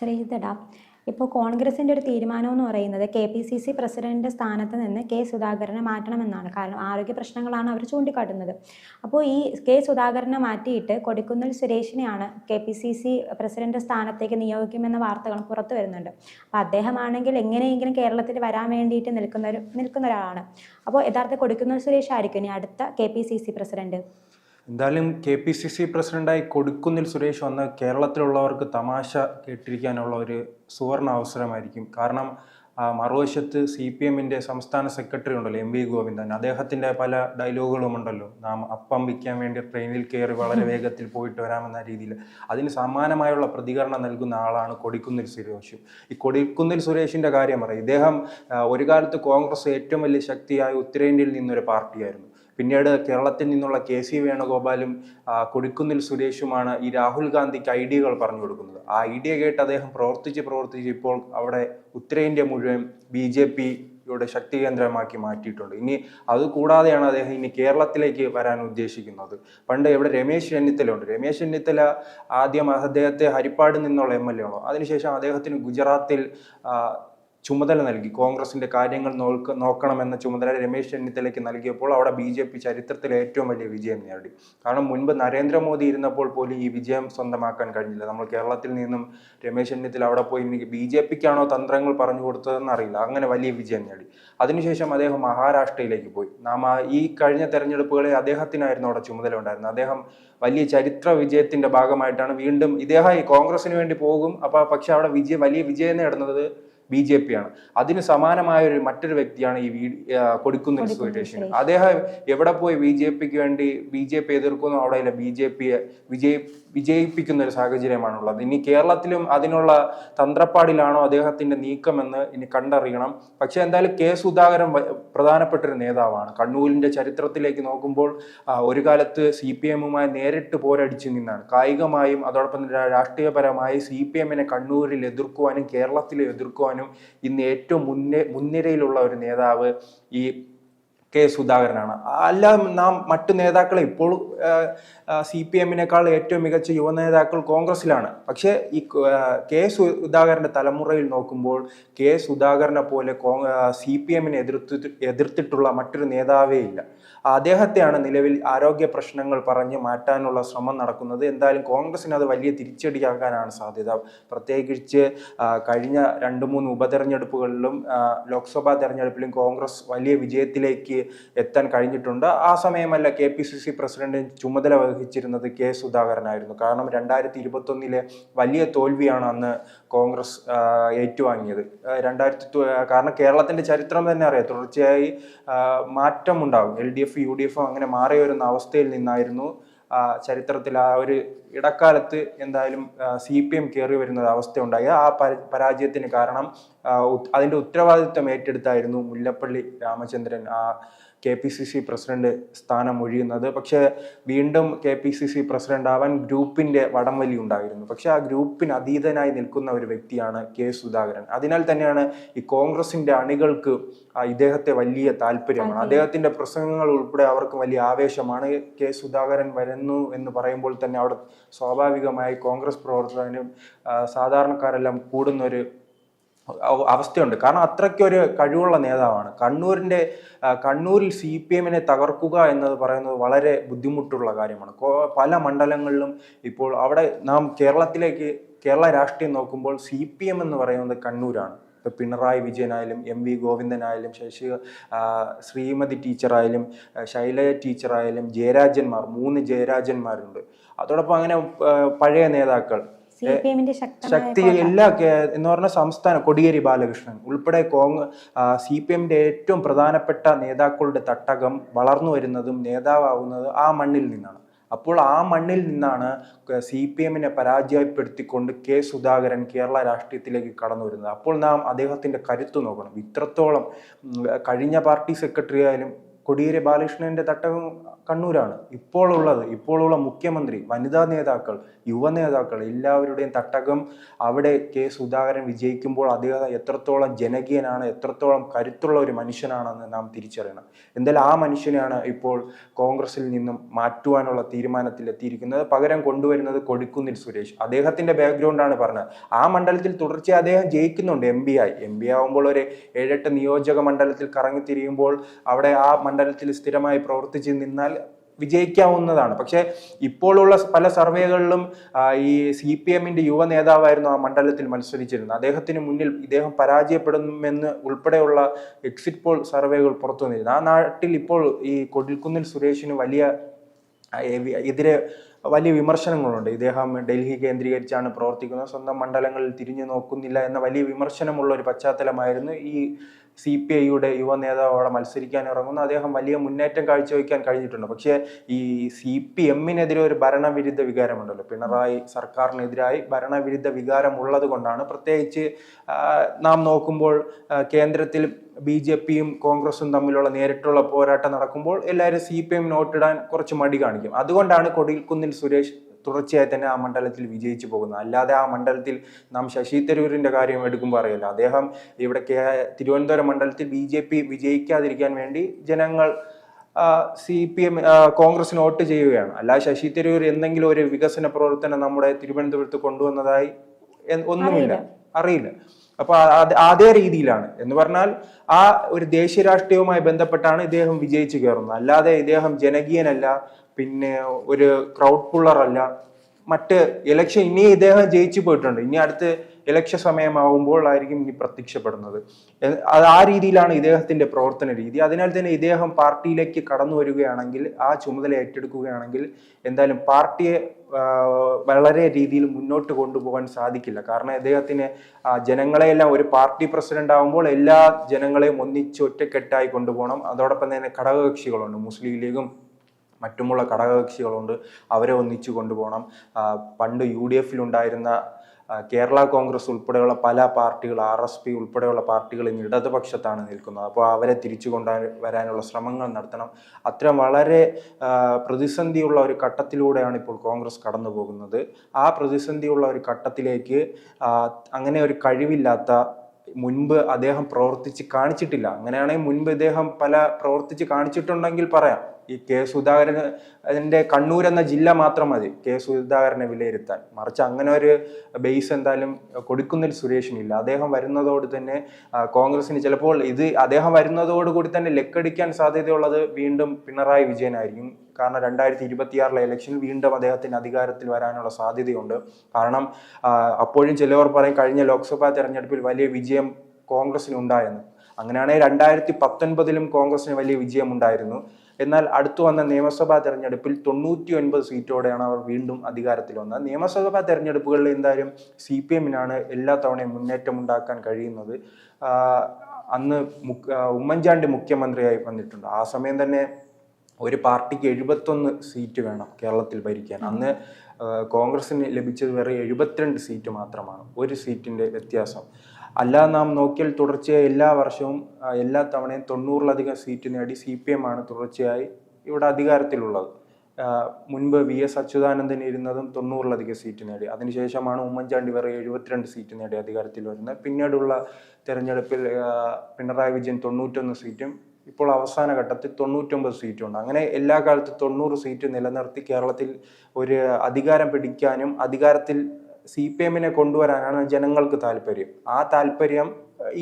ശ്രീജിത്തട ഇപ്പോൾ കോൺഗ്രസിന്റെ ഒരു തീരുമാനം എന്ന് പറയുന്നത് K P C C president സ്ഥാനത്ത് നിന്ന് കെ സുധാകരനെ മാറ്റണമെന്നാണ്. കാരണം ആരോഗ്യ പ്രശ്നങ്ങളാണ് അവർ ചൂണ്ടിക്കാട്ടുന്നത്. അപ്പോൾ ഈ കെ സുധാകരനെ മാറ്റിയിട്ട് Kodikunnil സുരേഷിനെയാണ് K P C C president സ്ഥാനത്തേക്ക് നിയോഗിക്കുമെന്ന വാർത്തകൾ പുറത്തു വരുന്നുണ്ട്. അപ്പോൾ അദ്ദേഹമാണെങ്കിൽ എങ്ങനെയെങ്കിലും കേരളത്തിൽ വരാൻ വേണ്ടിയിട്ട് നിൽക്കുന്ന ഒരു നിൽക്കുന്ന ഒരാളാണ് അപ്പോൾ യഥാർത്ഥ കൊടിക്കുന്നിൽ സുരേഷ് ആയിരിക്കും ഇനി അടുത്ത K P C C president. എന്തായാലും കെ പി സി സി പ്രസിഡന്റായി കൊടുക്കുന്നിൽ സുരേഷ് വന്ന് കേരളത്തിലുള്ളവർക്ക് തമാശ കേട്ടിരിക്കാനുള്ള ഒരു സുവർണ അവസരമായിരിക്കും. കാരണം മറുവശത്ത് സി പി എമ്മിന്റെ സംസ്ഥാന സെക്രട്ടറി ഉണ്ടല്ലോ എം വി ഗോവിന്ദൻ. അദ്ദേഹത്തിന്റെ പല ഡയലോഗുകളും ഉണ്ടല്ലോ നാം അപ്പം വിൽക്കാൻ വേണ്ടി ട്രെയിനിൽ കയറി വളരെ വേഗത്തിൽ പോയിട്ട് വരാമെന്ന രീതിയിൽ. അതിന് സമാനമായുള്ള പ്രതികരണം നൽകുന്ന ആളാണ് കൊടിക്കുന്നിൽ സുരേഷ്. ഈ കൊടിക്കുന്നിൽ സുരേഷിന്റെ കാര്യം പറയും ഇദ്ദേഹം ഒരു കാലത്ത് കോൺഗ്രസ് ഏറ്റവും വലിയ ശക്തിയായ ഉത്തരേന്ത്യയിൽ നിന്നൊരു പാർട്ടിയായിരുന്നു. പിന്നീട് കേരളത്തിൽ നിന്നുള്ള കെ സി വേണുഗോപാലും കൊടിക്കുന്നിൽ സുരേഷുമാണ് ഈ രാഹുൽ ഗാന്ധിക്ക് ഐഡിയകൾ പറഞ്ഞു കൊടുക്കുന്നത്. ആ ഐഡിയ കേട്ട് അദ്ദേഹം പ്രവർത്തിച്ച് പ്രവർത്തിച്ച് ഇപ്പോൾ അവിടെ ഉത്തരേന്ത്യ മുഴുവൻ ബി ജെ പിയുടെ ശക്തി കേന്ദ്രമാക്കി മാറ്റിയിട്ടുണ്ട്. ഇനി അതുകൂടാതെയാണ് അദ്ദേഹം ഇനി കേരളത്തിലേക്ക് വരാൻ ഉദ്ദേശിക്കുന്നത്. പണ്ട് ഇവിടെ രമേശ് ചെന്നിത്തല ഉണ്ട് രമേശ് ചെന്നിത്തല ആദ്യം അദ്ദേഹത്തെ ഹരിപ്പാട് നിന്നുള്ള എം എൽ എ ആണോ? അതിനുശേഷം അദ്ദേഹത്തിന് ഗുജറാത്തിൽ ചുമതല നൽകി. കോൺഗ്രസിന്റെ കാര്യങ്ങൾ നോക്ക നോക്കണമെന്ന ചുമതല രമേശ് ചെന്നിത്തലയ്ക്ക് നൽകിയപ്പോൾ അവിടെ ബി ജെ പി ചരിത്രത്തിലെ ഏറ്റവും വലിയ വിജയം നേടി. കാരണം മുൻപ് നരേന്ദ്രമോദി ഇരുന്നപ്പോൾ പോലും ഈ വിജയം സ്വന്തമാക്കാൻ കഴിഞ്ഞില്ല. നമ്മൾ കേരളത്തിൽ നിന്നും രമേശ് ചെന്നിത്തല അവിടെ പോയി എനിക്ക് ബി ജെ പിക്കാണോ തന്ത്രങ്ങൾ പറഞ്ഞു കൊടുത്തതെന്ന് അറിയില്ല. അങ്ങനെ വലിയ വിജയം നേടി. അതിനുശേഷം അദ്ദേഹം മഹാരാഷ്ട്രയിലേക്ക് പോയി. നാം ഈ കഴിഞ്ഞ തെരഞ്ഞെടുപ്പുകളിൽ അദ്ദേഹത്തിനായിരുന്നു അവിടെ ചുമതല ഉണ്ടായിരുന്നത്. അദ്ദേഹം വലിയ ചരിത്ര വിജയത്തിന്റെ ഭാഗമായിട്ടാണ് വീണ്ടും ഇദ്ദേഹം കോൺഗ്രസിന് വേണ്ടി പോകും. അപ്പൊ പക്ഷെ അവിടെ വിജയ വലിയ വിജയം നേടുന്നത് ബി ജെ പി ആണ്. അതിന് സമാനമായ ഒരു മറ്റൊരു വ്യക്തിയാണ് ഈ കൊടുക്കുന്ന സുരേഷൻ അദ്ദേഹം എവിടെ പോയി ബി ജെ പിക്ക് വേണ്ടി ബി ജെ പി എതിർക്കുന്നു അവിടെ ബി ജെ പിയെ വിജയി വിജയിപ്പിക്കുന്ന ഒരു സാഹചര്യമാണുള്ളത്. ഇനി കേരളത്തിലും അതിനുള്ള തന്ത്രപ്പാടിലാണോ അദ്ദേഹത്തിന്റെ നീക്കമെന്ന് ഇനി കണ്ടറിയണം. പക്ഷെ എന്തായാലും കെ സുധാകരൻ പ്രധാനപ്പെട്ട ഒരു നേതാവാണ്. കണ്ണൂരിന്റെ ചരിത്രത്തിലേക്ക് നോക്കുമ്പോൾ ഒരു കാലത്ത് സി പി എമ്മുമായി നേരിട്ട് പോരടിച്ചു നിന്നാണ്. കായികമായും അതോടൊപ്പം രാഷ്ട്രീയപരമായി സി പി എമ്മിനെ കണ്ണൂരിൽ എതിർക്കുവാനും കേരളത്തിൽ എതിർക്കുവാനും ഇന്ന് ഏറ്റവും മുന്നേ മുൻനിരയിലുള്ള ഒരു നേതാവ് ഈ കെ സുധാകരനാണ്. അല്ല നാം മറ്റു നേതാക്കളെ ഇപ്പോൾ സി പി എമ്മിനേക്കാൾ ഏറ്റവും മികച്ച യുവ നേതാക്കൾ കോൺഗ്രസിലാണ് പക്ഷേ ഈ കെ സുധാകരന്റെ തലമുറയിൽ നോക്കുമ്പോൾ കെ സുധാകരനെ പോലെ കോ സി പി എമ്മിനെ എതിർത്തി എതിർത്തിട്ടുള്ള മറ്റൊരു നേതാവേ ഇല്ല. അദ്ദേഹത്തെയാണ് നിലവിൽ ആരോഗ്യ പ്രശ്നങ്ങൾ പറഞ്ഞ് മാറ്റാനുള്ള ശ്രമം നടക്കുന്നത്. എന്തായാലും കോൺഗ്രസിന് അത് വലിയ തിരിച്ചടിയാകാനാണ് സാധ്യത. പ്രത്യേകിച്ച് കഴിഞ്ഞ രണ്ട് മൂന്ന് ഉപതെരഞ്ഞെടുപ്പുകളിലും ലോക്സഭാ തെരഞ്ഞെടുപ്പിലും കോൺഗ്രസ് വലിയ വിജയത്തിലേക്ക് എത്താൻ കഴിഞ്ഞിട്ടുണ്ട്. ആ സമയമല്ല K P C C president ചുമതല വഹിച്ചിരുന്നത് കെ സുധാകരനായിരുന്നു. കാരണം രണ്ടായിരത്തി ഇരുപത്തൊന്നിലെ വലിയ തോൽവിയാണ് അന്ന് കോൺഗ്രസ് ഏറ്റുവാങ്ങിയത്. രണ്ടായിരത്തി കാരണം കേരളത്തിന്റെ ചരിത്രം തന്നെ അറിയാം. തുടർച്ചയായി മാറ്റം ഉണ്ടാകും L D F U D F അങ്ങനെ മാറി വരുന്ന അവസ്ഥയിൽ നിന്നായിരുന്നു ചരിത്രത്തിൽ ആ ഒരു ഇടക്കാലത്ത് എന്തായാലും സി പി എം കയറി വരുന്ന അവസ്ഥയുണ്ടായി. ആ പരാജയത്തിന് കാരണം അതിന്റെ ഉത്തരവാദിത്വം ഏറ്റെടുത്തായിരുന്നു മുല്ലപ്പള്ളി രാമചന്ദ്രൻ. ആ K P C C president സ്ഥാനം ഒഴിയുന്നത്. പക്ഷേ വീണ്ടും K P C C president ആവാൻ ഗ്രൂപ്പിന്റെ വടംവലി ഉണ്ടായിരുന്നു. പക്ഷെ ആ ഗ്രൂപ്പിന് അതീതനായി നിൽക്കുന്ന ഒരു വ്യക്തിയാണ് കെ സുധാകരൻ. അതിനാൽ തന്നെയാണ് ഈ കോൺഗ്രസിന്റെ അണികൾക്ക് ഇദ്ദേഹത്തെ വലിയ താല്പര്യമാണ്. അദ്ദേഹത്തിന്റെ പ്രസംഗങ്ങൾ ഉൾപ്പെടെ അവർക്ക് വലിയ ആവേശമാണ്. കെ സുധാകരൻ വരുന്നു എന്ന് പറയുമ്പോൾ തന്നെ അവിടെ സ്വാഭാവികമായി കോൺഗ്രസ് പ്രവർത്തകനും സാധാരണക്കാരെല്ലാം കൂടുന്നൊരു അവസ്ഥയുണ്ട്. കാരണം അത്രയ്ക്കൊരു കഴിവുള്ള നേതാവാണ്. കണ്ണൂരിന്റെ കണ്ണൂരിൽ സി പി എമ്മിനെ തകർക്കുക എന്നത് പറയുന്നത് വളരെ ബുദ്ധിമുട്ടുള്ള കാര്യമാണ്. പല മണ്ഡലങ്ങളിലും ഇപ്പോൾ അവിടെ നാം കേരളത്തിലേക്ക് കേരള രാഷ്ട്രീയം നോക്കുമ്പോൾ സി പി എം എന്ന് പറയുന്നത് കണ്ണൂരാണ്. ഇപ്പോൾ പിണറായി വിജയനായാലും എം വി ഗോവിന്ദനായാലും ശശി ശ്രീമതി ടീച്ചറായാലും ശൈലജ ടീച്ചറായാലും ജയരാജന്മാർ മൂന്ന് ജയരാജന്മാരുണ്ട്. അതോടൊപ്പം അങ്ങനെ പഴയ നേതാക്കൾ ശക്തി എല്ലാ എന്ന് പറഞ്ഞ സംസ്ഥാന കൊടിയേരി ബാലകൃഷ്ണൻ. ഉൾപ്പെടെ കോങ് സി പി എമ്മിന്റെ ഏറ്റവും പ്രധാനപ്പെട്ട നേതാക്കളുടെ തട്ടകം വളർന്നു വരുന്നതും നേതാവാകുന്നത് ആ മണ്ണിൽ നിന്നാണ്. അപ്പോൾ ആ മണ്ണിൽ നിന്നാണ് സി പി എമ്മിനെ പരാജയപ്പെടുത്തിക്കൊണ്ട് കെ സുധാകരൻ കേരള രാഷ്ട്രീയത്തിലേക്ക് കടന്നു വരുന്നത്. അപ്പോൾ നാം അദ്ദേഹത്തിന്റെ കരുത്ത് നോക്കണം. ഇത്രത്തോളം കഴിഞ്ഞ പാർട്ടി സെക്രട്ടറി ആയാലും കൊടിയേരി ബാലകൃഷ്ണന്റെ തട്ടകം കണ്ണൂരാണ്. ഇപ്പോൾ ഉള്ളത് ഇപ്പോഴുള്ള മുഖ്യമന്ത്രി വനിതാ നേതാക്കൾ യുവ നേതാക്കൾ എല്ലാവരുടെയും തട്ടകം അവിടെ കെ സുധാകരൻ വിജയിക്കുമ്പോൾ അദ്ദേഹം എത്രത്തോളം ജനകീയനാണ് എത്രത്തോളം കരുത്തുള്ള ഒരു മനുഷ്യനാണെന്ന് നാം തിരിച്ചറിയണം. എന്തായാലും ആ മനുഷ്യനെയാണ് ഇപ്പോൾ കോൺഗ്രസിൽ നിന്നും മാറ്റുവാനുള്ള തീരുമാനത്തിൽ എത്തിയിരിക്കുന്നത്. പകരം കൊണ്ടുവരുന്നത് കൊടിക്കുന്നിൽ സുരേഷ്. അദ്ദേഹത്തിന്റെ ബാക്ക്ഗ്രൗണ്ടാണ് പറഞ്ഞത്. ആ മണ്ഡലത്തിൽ തുടർച്ചയായി അദ്ദേഹം ജയിക്കുന്നുണ്ട് എം ബി ആയി. എം ബി ആവുമ്പോൾ ഒരു ഏഴെട്ട് നിയോജക മണ്ഡലത്തിൽ കറങ്ങി തിരിയുമ്പോൾ അവിടെ ആ മണ്ഡലത്തിൽ സ്ഥിരമായി പ്രവർത്തിച്ച് നിന്നാൽ വിജയിക്കാവുന്നതാണ്. പക്ഷേ ഇപ്പോഴുള്ള പല സർവേകളിലും ഈ സി പി എമ്മിന്റെ യുവ നേതാവായിരുന്നു ആ മണ്ഡലത്തിൽ മത്സരിച്ചിരുന്നത്. അദ്ദേഹത്തിന് മുന്നിൽ ഇദ്ദേഹം പരാജയപ്പെടുമെന്ന് ഉൾപ്പെടെയുള്ള എക്സിറ്റ് പോൾ സർവേകൾ പുറത്തു വന്നിരുന്നു ആ നാട്ടിൽ ഇപ്പോൾ ഈ കൊടിൽക്കുന്നിൽ സുരേഷിന് വലിയ എതിരെ വലിയ വിമർശനങ്ങളുണ്ട്. ഇദ്ദേഹം ഡൽഹി കേന്ദ്രീകരിച്ചാണ് പ്രവർത്തിക്കുന്നത്. സ്വന്തം മണ്ഡലങ്ങളിൽ തിരിഞ്ഞു നോക്കുന്നില്ല എന്ന വലിയ വിമർശനമുള്ള ഒരു പശ്ചാത്തലമായിരുന്നു ഈ സി പി ഐയുടെ യുവ നേതാവ് അവിടെ മത്സരിക്കാൻ ഇറങ്ങുന്നു അദ്ദേഹം വലിയ മുന്നേറ്റം കാഴ്ചവെക്കാൻ കഴിഞ്ഞിട്ടുണ്ട്. പക്ഷേ ഈ സി പി എമ്മിനെതിരെ ഒരു ഭരണവിരുദ്ധ വികാരമുണ്ടല്ലോ. പിണറായി സർക്കാരിനെതിരായി ഭരണവിരുദ്ധ വികാരം ഉള്ളത് കൊണ്ടാണ് പ്രത്യേകിച്ച് നാം നോക്കുമ്പോൾ കേന്ദ്രത്തിൽ ബി ജെ പിയും കോൺഗ്രസും തമ്മിലുള്ള നേരിട്ടുള്ള പോരാട്ടം നടക്കുമ്പോൾ എല്ലാവരും സി പി എം നോട്ടിടാൻ കുറച്ച് മടി കാണിക്കും. അതുകൊണ്ടാണ് കൊടിയിൽക്കുന്നിൽ സുരേഷ് തുടർച്ചയായി തന്നെ ആ മണ്ഡലത്തിൽ വിജയിച്ചു പോകുന്നത്. അല്ലാതെ ആ മണ്ഡലത്തിൽ നാം ശശി തരൂരിന്റെ കാര്യം എടുക്കുമ്പോൾ അറിയില്ല അദ്ദേഹം ഇവിടെ കേ തിരുവനന്തപുരം മണ്ഡലത്തിൽ ബി ജെ പി വിജയിക്കാതിരിക്കാൻ വേണ്ടി ജനങ്ങൾ സി പി എം കോൺഗ്രസിന് വോട്ട് ചെയ്യുകയാണ്. അല്ലാതെ ശശി തരൂർ എന്തെങ്കിലും ഒരു വികസന പ്രവർത്തനം നമ്മുടെ തിരുവനന്തപുരത്ത് കൊണ്ടുവന്നതായി ഒന്നുമില്ല. അറിയില്ല. അപ്പൊ ആ- അതേ രീതിയിലാണ്. എന്ന് പറഞ്ഞാൽ ആ ഒരു ദേശീയ രാഷ്ട്രീയവുമായി ബന്ധപ്പെട്ടാണ് ഇദ്ദേഹം വിജയിച്ചു കയറുന്നത്. അല്ലാതെ ഇദ്ദേഹം ജനകീയനല്ല പിന്നെ ഒരു ക്രൗഡ് പുള്ളറല്ല മറ്റ് ഇലക്ഷൻ ഇനി ഇദ്ദേഹം ജയിച്ചു പോയിട്ടുണ്ട്. ഇനി അടുത്ത് ഇലക്ഷൻ സമയമാവുമ്പോൾ ആയിരിക്കും ഇനി പ്രത്യക്ഷപ്പെടുന്നത് അത് ആ രീതിയിലാണ് ഇദ്ദേഹത്തിന്റെ പ്രവർത്തന രീതി. അതിനാൽ തന്നെ ഇദ്ദേഹം പാർട്ടിയിലേക്ക് കടന്നു വരികയാണെങ്കിൽ ആ ചുമതല ഏറ്റെടുക്കുകയാണെങ്കിൽ എന്തായാലും പാർട്ടിയെ വളരെ രീതിയിൽ മുന്നോട്ട് കൊണ്ടുപോകാൻ സാധിക്കില്ല. കാരണം ഇദ്ദേഹത്തിന് ജനങ്ങളെയെല്ലാം ഒരു പാർട്ടി പ്രസിഡന്റ് ആകുമ്പോൾ എല്ലാ ജനങ്ങളെയും ഒന്നിച്ച് ഒറ്റക്കെട്ടായി കൊണ്ടുപോകണം. അതോടൊപ്പം തന്നെ ഘടകകക്ഷികളുണ്ട്. മുസ്ലിം ലീഗും മറ്റുമുള്ള ഘടകകക്ഷികളുണ്ട്. അവരെ ഒന്നിച്ചു കൊണ്ടുപോകണം. പണ്ട് യു ഡി എഫിലുണ്ടായിരുന്ന കേരള കോൺഗ്രസ് ഉൾപ്പെടെയുള്ള പല പാർട്ടികൾ ആർ എസ് പി ഉൾപ്പെടെയുള്ള പാർട്ടികൾ ഇന്ന് ഇടതുപക്ഷത്താണ് നിൽക്കുന്നത്. അപ്പോൾ അവരെ തിരിച്ചു കൊണ്ടുവരാനുള്ള ശ്രമങ്ങൾ നടത്തണം. അത്തരം വളരെ പ്രതിസന്ധിയുള്ള ഒരു ഘട്ടത്തിലൂടെയാണ് ഇപ്പോൾ കോൺഗ്രസ് കടന്നു പോകുന്നത് ആ പ്രതിസന്ധിയുള്ള ഒരു ഘട്ടത്തിലേക്ക് അങ്ങനെ ഒരു കഴിവില്ലാത്ത മുൻപ് അദ്ദേഹം പ്രവർത്തിച്ച് കാണിച്ചിട്ടില്ല. അങ്ങനെയാണെങ്കിൽ മുൻപ് ഇദ്ദേഹം പല പ്രവർത്തിച്ച് കാണിച്ചിട്ടുണ്ടെങ്കിൽ പറയാം. ഈ കെ സുധാകരൻ അതിന്റെ കണ്ണൂർ എന്ന ജില്ല മാത്രം മതി. കെ സുധാകരനെ വിലയിരുത്താൻ. മറിച്ച് അങ്ങനെ ഒരു ബേസ് എന്തായാലും കൊടുക്കുന്നിൽ സുരേഷിനില്ല അദ്ദേഹം വരുന്നതോട് തന്നെ കോൺഗ്രസിന് ചിലപ്പോൾ ഇത് അദ്ദേഹം വരുന്നതോടുകൂടി തന്നെ ലെക്കടിക്കാൻ സാധ്യതയുള്ളത് വീണ്ടും പിണറായി വിജയനായിരിക്കും. കാരണം രണ്ടായിരത്തി ഇരുപത്തിയാറിലെ ഇലക്ഷനിൽ വീണ്ടും അദ്ദേഹത്തിന് അധികാരത്തിൽ വരാനുള്ള സാധ്യതയുണ്ട്. കാരണം അപ്പോഴും ചിലവർ പറയും കഴിഞ്ഞ ലോക്സഭാ തെരഞ്ഞെടുപ്പിൽ വലിയ വിജയം കോൺഗ്രസിന് ഉണ്ടായെന്ന് അങ്ങനെയാണെങ്കിൽ രണ്ടായിരത്തി പത്തൊൻപതിലും കോൺഗ്രസിന് വലിയ വിജയം ഉണ്ടായിരുന്നു എന്നാൽ അടുത്തു വന്ന നിയമസഭാ തെരഞ്ഞെടുപ്പിൽ തൊണ്ണൂറ്റി ഒൻപത് സീറ്റോടെയാണ് അവർ വീണ്ടും അധികാരത്തിൽ വന്നത്. നിയമസഭാ തെരഞ്ഞെടുപ്പുകളിൽ എന്തായാലും സി പി എമ്മിനാണ് എല്ലാ തവണയും മുന്നേറ്റം ഉണ്ടാക്കാൻ കഴിയുന്നത്. അന്ന് ഉമ്മൻചാണ്ടി മുഖ്യമന്ത്രിയായി വന്നിട്ടുണ്ട്. ആ സമയം തന്നെ ഒരു പാർട്ടിക്ക് എഴുപത്തൊന്ന് സീറ്റ് വേണം കേരളത്തിൽ ഭരിക്കാൻ. അന്ന് കോൺഗ്രസിന് ലഭിച്ചത് വെറും എഴുപത്തിരണ്ട് സീറ്റ് മാത്രമാണ്. ഒരു സീറ്റിന്റെ വ്യത്യാസം. അല്ലാതെ നാം നോക്കിയാൽ തുടർച്ചയായി എല്ലാ വർഷവും എല്ലാ തവണയും തൊണ്ണൂറിലധികം സീറ്റ് നേടി സി പി എം ആണ് തുടർച്ചയായി ഇവിടെ അധികാരത്തിലുള്ളത്. മുൻപ് വി എസ് അച്യുതാനന്ദൻ ഇരുന്നതും തൊണ്ണൂറിലധികം സീറ്റ് നേടി. അതിനുശേഷമാണ് ഉമ്മൻചാണ്ടി വേറെ എഴുപത്തിരണ്ട് സീറ്റ് നേടി അധികാരത്തിൽ വരുന്നത്. പിന്നീടുള്ള തെരഞ്ഞെടുപ്പിൽ പിണറായി വിജയൻ തൊണ്ണൂറ്റൊന്ന് സീറ്റും ഇപ്പോൾ അവസാന ഘട്ടത്തിൽ തൊണ്ണൂറ്റൊമ്പത് സീറ്റുണ്ട് അങ്ങനെ എല്ലാ കാലത്തും തൊണ്ണൂറ് സീറ്റ് നിലനിർത്തി കേരളത്തിൽ ഒരു അധികാരം പിടിക്കാനും അധികാരത്തിൽ സി പി എമ്മിനെ കൊണ്ടുവരാനാണ് ജനങ്ങൾക്ക് താല്പര്യം. ആ താല്പര്യം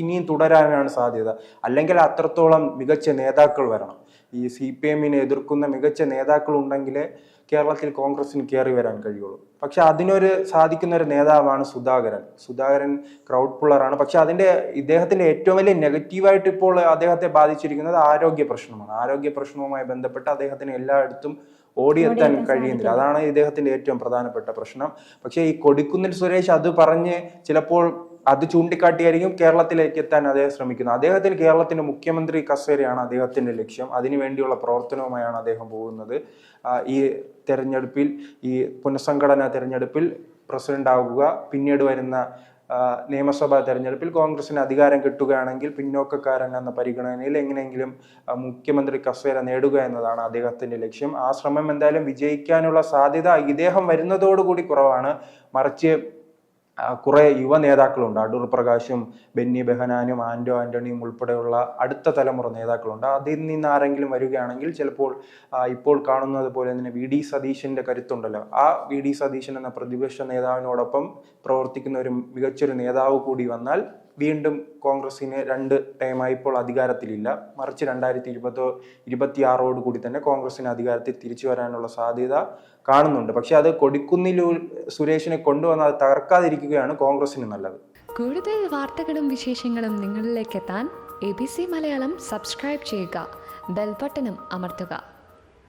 ഇനിയും തുടരാനാണ് സാധ്യത. അല്ലെങ്കിൽ അത്രത്തോളം മികച്ച നേതാക്കൾ വരണം. ഈ സി പി എമ്മിനെ എതിർക്കുന്ന മികച്ച നേതാക്കൾ ഉണ്ടെങ്കിലേ കേരളത്തിൽ കോൺഗ്രസിന് കയറി വരാൻ കഴിയുള്ളൂ. പക്ഷെ അതിനൊരു സാധിക്കുന്ന ഒരു നേതാവാണ് സുധാകരൻ. സുധാകരൻ ക്രൗഡ് പുള്ളറാണ് പക്ഷെ അതിന്റെ ഇദ്ദേഹത്തിന്റെ ഏറ്റവും വലിയ നെഗറ്റീവായിട്ട് ഇപ്പോൾ അദ്ദേഹത്തെ ബാധിച്ചിരിക്കുന്നത് ആരോഗ്യ പ്രശ്നമാണ്. ആരോഗ്യ പ്രശ്നവുമായി ബന്ധപ്പെട്ട് അദ്ദേഹത്തിന് എല്ലായിടത്തും ഓടിയെത്താൻ കഴിയുന്നില്ല. അതാണ് ഇദ്ദേഹത്തിന്റെ ഏറ്റവും പ്രധാനപ്പെട്ട പ്രശ്നം. പക്ഷേ ഈ കൊടിക്കുന്നിൽ സുരേഷ് അത് പറഞ്ഞ് ചിലപ്പോൾ അത് ചൂണ്ടിക്കാട്ടിയായിരിക്കും കേരളത്തിലേക്ക് എത്താൻ അദ്ദേഹം ശ്രമിക്കുന്നത്. അദ്ദേഹത്തിന് കേരളത്തിന്റെ മുഖ്യമന്ത്രി കസേരയാണ് അദ്ദേഹത്തിന്റെ ലക്ഷ്യം. അതിനുവേണ്ടിയുള്ള പ്രവർത്തനവുമായാണ് അദ്ദേഹം പോകുന്നത്. ഈ തെരഞ്ഞെടുപ്പിൽ ഈ പുനഃസംഘടനാ തെരഞ്ഞെടുപ്പിൽ പ്രസിഡന്റ് ആവുക പിന്നീട് വരുന്ന നിയമസഭാ തെരഞ്ഞെടുപ്പിൽ കോൺഗ്രസിന് അധികാരം കിട്ടുകയാണെങ്കിൽ പിന്നോക്കക്കാരൻ എന്ന പരിഗണനയിൽ എങ്ങനെയെങ്കിലും മുഖ്യമന്ത്രി കസേര നേടുക എന്നതാണ് അദ്ദേഹത്തിന്റെ ലക്ഷ്യം. ആ ശ്രമം എന്തായാലും വിജയിക്കാനുള്ള സാധ്യത ഇദ്ദേഹം വരുന്നതോടുകൂടി കുറവാണ്. മറിച്ച് കുറെ യുവ നേതാക്കളുണ്ട്. അടൂർ പ്രകാശും ബെന്നി ബെഹനാനും ആന്റോ ആന്റണിയും ഉൾപ്പെടെയുള്ള അടുത്ത തലമുറ നേതാക്കളുണ്ട്. അതിൽ നിന്ന് ആരെങ്കിലും വരികയാണെങ്കിൽ ചിലപ്പോൾ ഇപ്പോൾ കാണുന്നത് പോലെ തന്നെ വി ഡി സതീശന്റെ കരുത്തുണ്ടല്ലോ. ആ വി ഡി സതീശൻ എന്ന പ്രതിപക്ഷ നേതാവിനോടൊപ്പം പ്രവർത്തിക്കുന്ന ഒരു മികച്ചൊരു നേതാവ് കൂടി വന്നാൽ വീണ്ടും കോൺഗ്രസിന് രണ്ട് ടൈമായി ഇപ്പോൾ അധികാരത്തിലില്ല. മറിച്ച് രണ്ടായിരത്തി ഇരുപത്തോ ഇരുപത്തിയാറോട് കൂടി തന്നെ കോൺഗ്രസിന് അധികാരത്തിൽ തിരിച്ചു വരാനുള്ള സാധ്യത കാണുന്നുണ്ട്. പക്ഷെ അത് കൊടിക്കുന്നിലൂർ സുരേഷിനെ കൊണ്ടുവന്ന് അത് തകർക്കാതിരിക്കുകയാണ് കോൺഗ്രസിന് നല്ലത്. കൂടുതൽ വാർത്തകളും വിശേഷങ്ങളും നിങ്ങളിലേക്ക് എത്താൻ A B C Malayalam subscribe ചെയ്യുക. ബെൽബട്ടനും അമർത്തുക.